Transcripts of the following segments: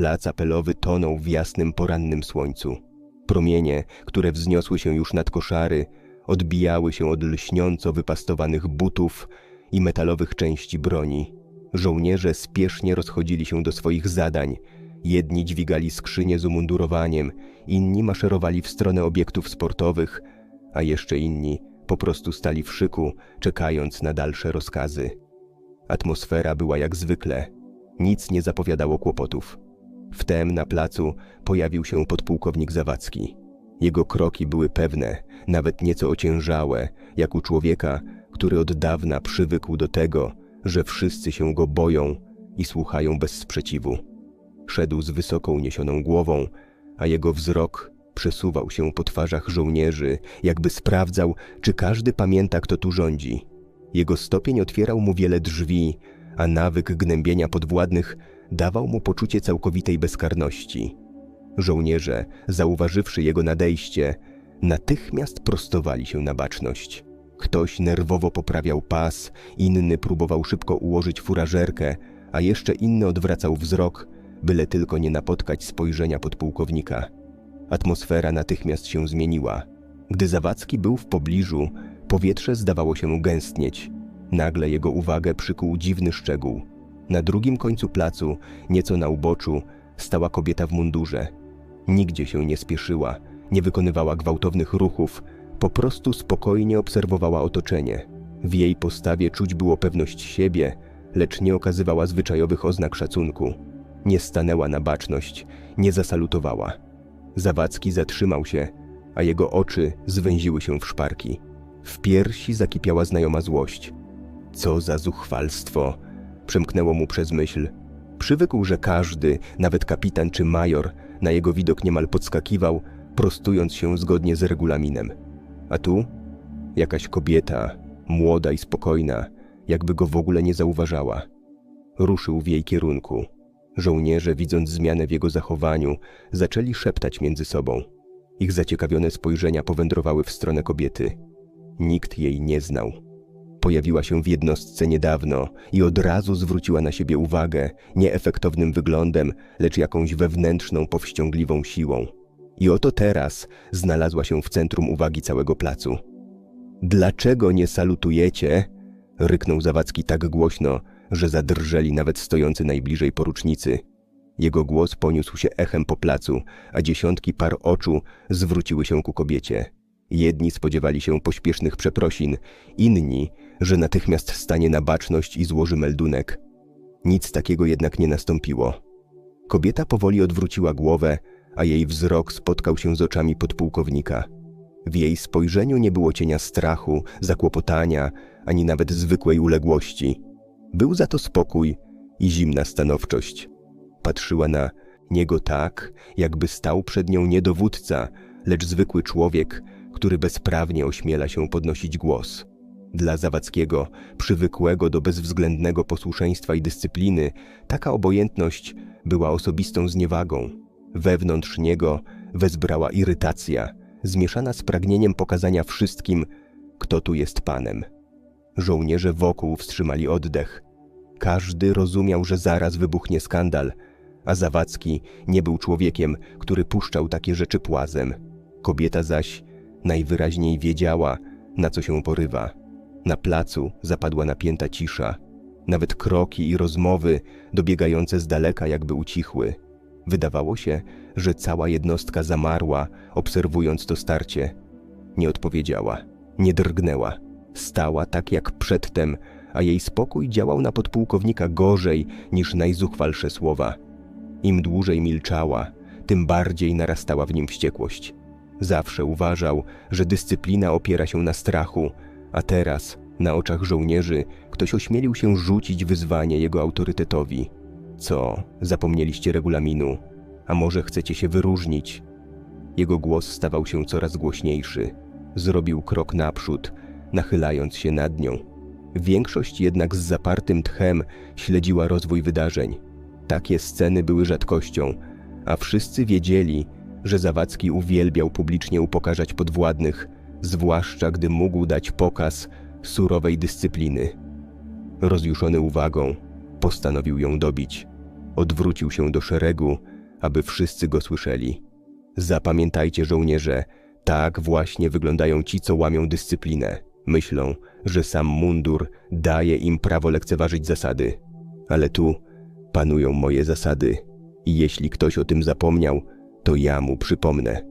Plac apelowy tonął w jasnym porannym słońcu. Promienie, które wzniosły się już nad koszary, odbijały się od lśniąco wypastowanych butów i metalowych części broni. Żołnierze spiesznie rozchodzili się do swoich zadań. Jedni dźwigali skrzynie z umundurowaniem, inni maszerowali w stronę obiektów sportowych, a jeszcze inni po prostu stali w szyku, czekając na dalsze rozkazy. Atmosfera była jak zwykle. Nic nie zapowiadało kłopotów. Wtem na placu pojawił się podpułkownik Zawadzki. Jego kroki były pewne, nawet nieco ociężałe, jak u człowieka, który od dawna przywykł do tego, że wszyscy się go boją i słuchają bez sprzeciwu. Szedł z wysoko uniesioną głową, a jego wzrok przesuwał się po twarzach żołnierzy, jakby sprawdzał, czy każdy pamięta, kto tu rządzi. Jego stopień otwierał mu wiele drzwi, a nawyk gnębienia podwładnych dawał mu poczucie całkowitej bezkarności. Żołnierze, zauważywszy jego nadejście, natychmiast prostowali się na baczność. Ktoś nerwowo poprawiał pas, inny próbował szybko ułożyć furażerkę, a jeszcze inny odwracał wzrok, byle tylko nie napotkać spojrzenia podpułkownika. Atmosfera natychmiast się zmieniła. Gdy Zawadzki był w pobliżu, powietrze zdawało się gęstnieć. Nagle jego uwagę przykuł dziwny szczegół. Na drugim końcu placu, nieco na uboczu, stała kobieta w mundurze. Nigdzie się nie spieszyła, nie wykonywała gwałtownych ruchów, po prostu spokojnie obserwowała otoczenie. W jej postawie czuć było pewność siebie, lecz nie okazywała zwyczajowych oznak szacunku. Nie stanęła na baczność, nie zasalutowała. Zawadzki zatrzymał się, a jego oczy zwęziły się w szparki. W piersi zakipiała znajoma złość. Co za zuchwalstwo! Przemknęło mu przez myśl. Przywykł, że każdy, nawet kapitan czy major, na jego widok niemal podskakiwał, prostując się zgodnie z regulaminem. A tu jakaś kobieta, młoda i spokojna, jakby go w ogóle nie zauważała. Ruszył w jej kierunku. Żołnierze, widząc zmianę w jego zachowaniu, zaczęli szeptać między sobą. Ich zaciekawione spojrzenia powędrowały w stronę kobiety. Nikt jej nie znał. Pojawiła się w jednostce niedawno i od razu zwróciła na siebie uwagę nie efektownym wyglądem, lecz jakąś wewnętrzną, powściągliwą siłą. I oto teraz znalazła się w centrum uwagi całego placu. Dlaczego nie salutujecie? ryknął Zawadzki tak głośno, że zadrżeli nawet stojący najbliżej porucznicy. Jego głos poniósł się echem po placu, a dziesiątki par oczu zwróciły się ku kobiecie. Jedni spodziewali się pośpiesznych przeprosin, inni, że natychmiast stanie na baczność i złoży meldunek. Nic takiego jednak nie nastąpiło. Kobieta powoli odwróciła głowę, a jej wzrok spotkał się z oczami podpułkownika. W jej spojrzeniu nie było cienia strachu, zakłopotania, ani nawet zwykłej uległości. Był za to spokój i zimna stanowczość. Patrzyła na niego tak, jakby stał przed nią nie dowódca, lecz zwykły człowiek, który bezprawnie ośmiela się podnosić głos. Dla Zawadzkiego, przywykłego do bezwzględnego posłuszeństwa i dyscypliny, taka obojętność była osobistą zniewagą. Wewnątrz niego wezbrała irytacja, zmieszana z pragnieniem pokazania wszystkim, kto tu jest panem. Żołnierze wokół wstrzymali oddech. Każdy rozumiał, że zaraz wybuchnie skandal, a Zawadzki nie był człowiekiem, który puszczał takie rzeczy płazem. Kobieta zaś najwyraźniej wiedziała, na co się porywa. Na placu zapadła napięta cisza. Nawet kroki i rozmowy, dobiegające z daleka, jakby ucichły. Wydawało się, że cała jednostka zamarła, obserwując to starcie. Nie odpowiedziała, nie drgnęła. Stała tak jak przedtem, a jej spokój działał na podpułkownika gorzej niż najzuchwalsze słowa. Im dłużej milczała, tym bardziej narastała w nim wściekłość. Zawsze uważał, że dyscyplina opiera się na strachu, a teraz, na oczach żołnierzy, ktoś ośmielił się rzucić wyzwanie jego autorytetowi. Co, zapomnieliście regulaminu? A może chcecie się wyróżnić? Jego głos stawał się coraz głośniejszy. Zrobił krok naprzód, nachylając się nad nią. Większość jednak z zapartym tchem śledziła rozwój wydarzeń. Takie sceny były rzadkością, a wszyscy wiedzieli, że Zawadzki uwielbiał publicznie upokarzać podwładnych, zwłaszcza gdy mógł dać pokaz surowej dyscypliny. Rozjuszony uwagą, postanowił ją dobić. Odwrócił się do szeregu, aby wszyscy go słyszeli. Zapamiętajcie, żołnierze, tak właśnie wyglądają ci, co łamią dyscyplinę. Myślą, że sam mundur daje im prawo lekceważyć zasady. Ale tu panują moje zasady i jeśli ktoś o tym zapomniał, to ja mu przypomnę.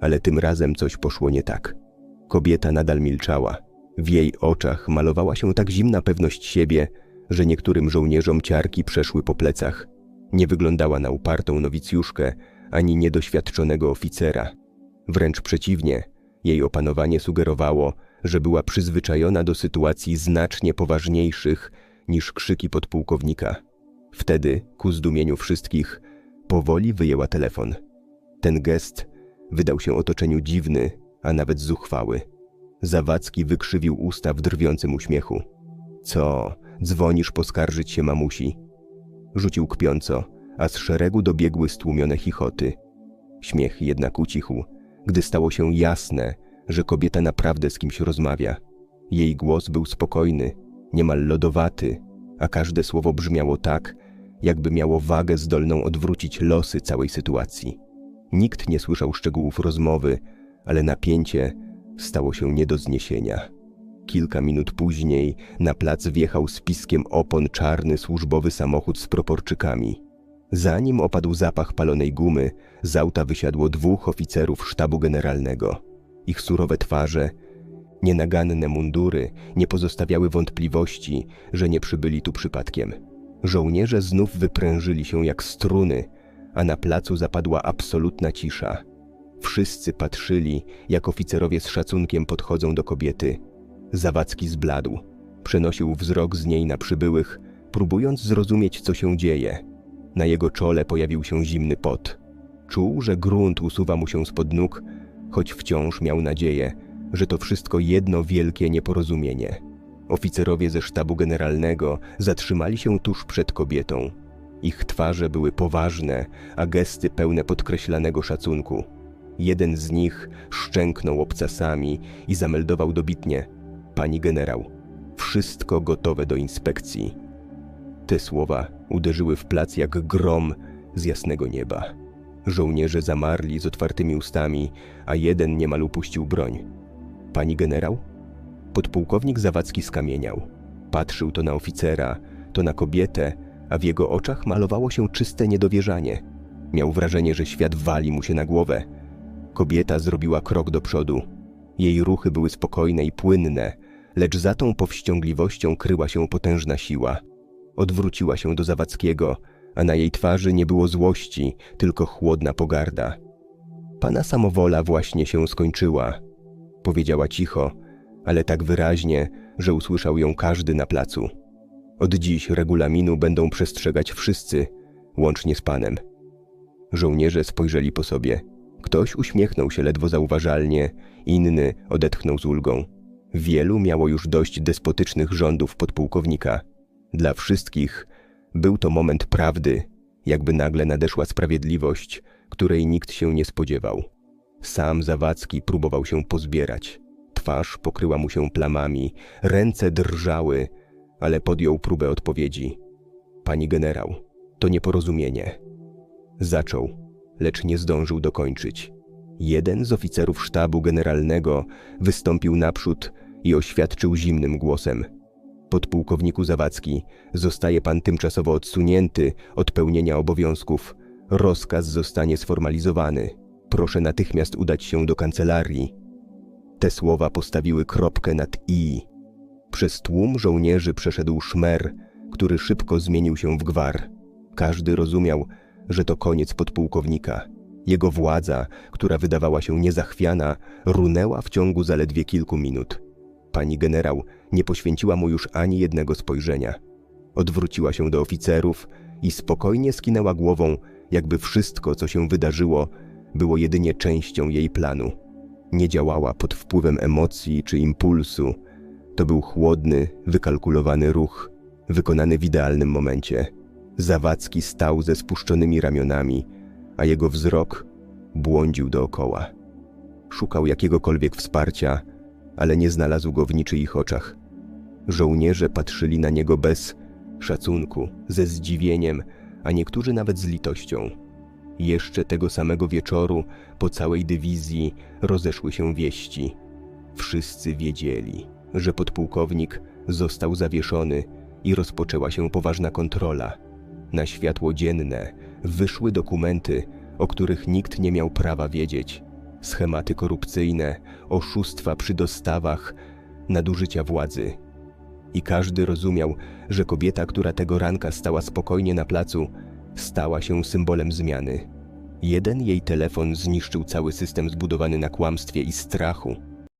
Ale tym razem coś poszło nie tak. Kobieta nadal milczała. W jej oczach malowała się tak zimna pewność siebie, że niektórym żołnierzom ciarki przeszły po plecach. Nie wyglądała na upartą nowicjuszkę ani niedoświadczonego oficera. Wręcz przeciwnie, jej opanowanie sugerowało, że była przyzwyczajona do sytuacji znacznie poważniejszych niż krzyki podpułkownika. Wtedy, ku zdumieniu wszystkich, powoli wyjęła telefon. Ten gest wydał się otoczeniu dziwny, a nawet zuchwały. Zawadzki wykrzywił usta w drwiącym uśmiechu. Co, dzwonisz poskarżyć się mamusi? Rzucił kpiąco, a z szeregu dobiegły stłumione chichoty. Śmiech jednak ucichł, gdy stało się jasne, że kobieta naprawdę z kimś rozmawia. Jej głos był spokojny, niemal lodowaty, a każde słowo brzmiało tak, jakby miało wagę zdolną odwrócić losy całej sytuacji. Nikt nie słyszał szczegółów rozmowy, ale napięcie stało się nie do zniesienia. Kilka minut później na plac wjechał z piskiem opon czarny służbowy samochód z proporczykami. Zanim opadł zapach palonej gumy, z auta wysiadło dwóch oficerów sztabu generalnego. Ich surowe twarze, nienaganne mundury nie pozostawiały wątpliwości, że nie przybyli tu przypadkiem. Żołnierze znów wyprężyli się jak struny, a na placu zapadła absolutna cisza. Wszyscy patrzyli, jak oficerowie z szacunkiem podchodzą do kobiety. Zawadzki zbladł. Przenosił wzrok z niej na przybyłych, próbując zrozumieć, co się dzieje. Na jego czole pojawił się zimny pot. Czuł, że grunt usuwa mu się spod nóg, choć wciąż miał nadzieję, że to wszystko jedno wielkie nieporozumienie. Oficerowie ze sztabu generalnego zatrzymali się tuż przed kobietą. Ich twarze były poważne, a gesty pełne podkreślanego szacunku. Jeden z nich szczęknął obcasami i zameldował dobitnie: Pani generał, wszystko gotowe do inspekcji. Te słowa uderzyły w plac jak grom z jasnego nieba. Żołnierze zamarli z otwartymi ustami, a jeden niemal upuścił broń. Pani generał? Podpułkownik Zawadzki skamieniał. Patrzył to na oficera, to na kobietę, a w jego oczach malowało się czyste niedowierzanie. Miał wrażenie, że świat wali mu się na głowę. Kobieta zrobiła krok do przodu. Jej ruchy były spokojne i płynne, lecz za tą powściągliwością kryła się potężna siła. Odwróciła się do Zawadzkiego, a na jej twarzy nie było złości, tylko chłodna pogarda. Pana samowola właśnie się skończyła, powiedziała cicho, ale tak wyraźnie, że usłyszał ją każdy na placu. Od dziś regulaminu będą przestrzegać wszyscy, łącznie z panem. Żołnierze spojrzeli po sobie. Ktoś uśmiechnął się ledwo zauważalnie, inny odetchnął z ulgą. Wielu miało już dość despotycznych rządów podpułkownika. Dla wszystkich był to moment prawdy, jakby nagle nadeszła sprawiedliwość, której nikt się nie spodziewał. Sam Zawadzki próbował się pozbierać. Twarz pokryła mu się plamami, ręce drżały, ale podjął próbę odpowiedzi. Pani generał, to nieporozumienie. Zaczął, lecz nie zdążył dokończyć. Jeden z oficerów sztabu generalnego wystąpił naprzód i oświadczył zimnym głosem. Podpułkowniku Zawadzki, zostaje pan tymczasowo odsunięty od pełnienia obowiązków. Rozkaz zostanie sformalizowany. Proszę natychmiast udać się do kancelarii. Te słowa postawiły kropkę nad i. Przez tłum żołnierzy przeszedł szmer, który szybko zmienił się w gwar. Każdy rozumiał, że to koniec podpułkownika. Jego władza, która wydawała się niezachwiana, runęła w ciągu zaledwie kilku minut. Pani generał nie poświęciła mu już ani jednego spojrzenia. Odwróciła się do oficerów i spokojnie skinęła głową, jakby wszystko, co się wydarzyło, było jedynie częścią jej planu. Nie działała pod wpływem emocji czy impulsu. To był chłodny, wykalkulowany ruch, wykonany w idealnym momencie. Zawadzki stał ze spuszczonymi ramionami, a jego wzrok błądził dookoła. Szukał jakiegokolwiek wsparcia, ale nie znalazł go w niczyich oczach. Żołnierze patrzyli na niego bez szacunku, ze zdziwieniem, a niektórzy nawet z litością. Jeszcze tego samego wieczoru po całej dywizji rozeszły się wieści. Wszyscy wiedzieli, że podpułkownik został zawieszony i rozpoczęła się poważna kontrola. Na światło dzienne wyszły dokumenty, o których nikt nie miał prawa wiedzieć. Schematy korupcyjne, oszustwa przy dostawach, nadużycia władzy. I każdy rozumiał, że kobieta, która tego ranka stała spokojnie na placu, stała się symbolem zmiany. Jeden jej telefon zniszczył cały system zbudowany na kłamstwie i strachu.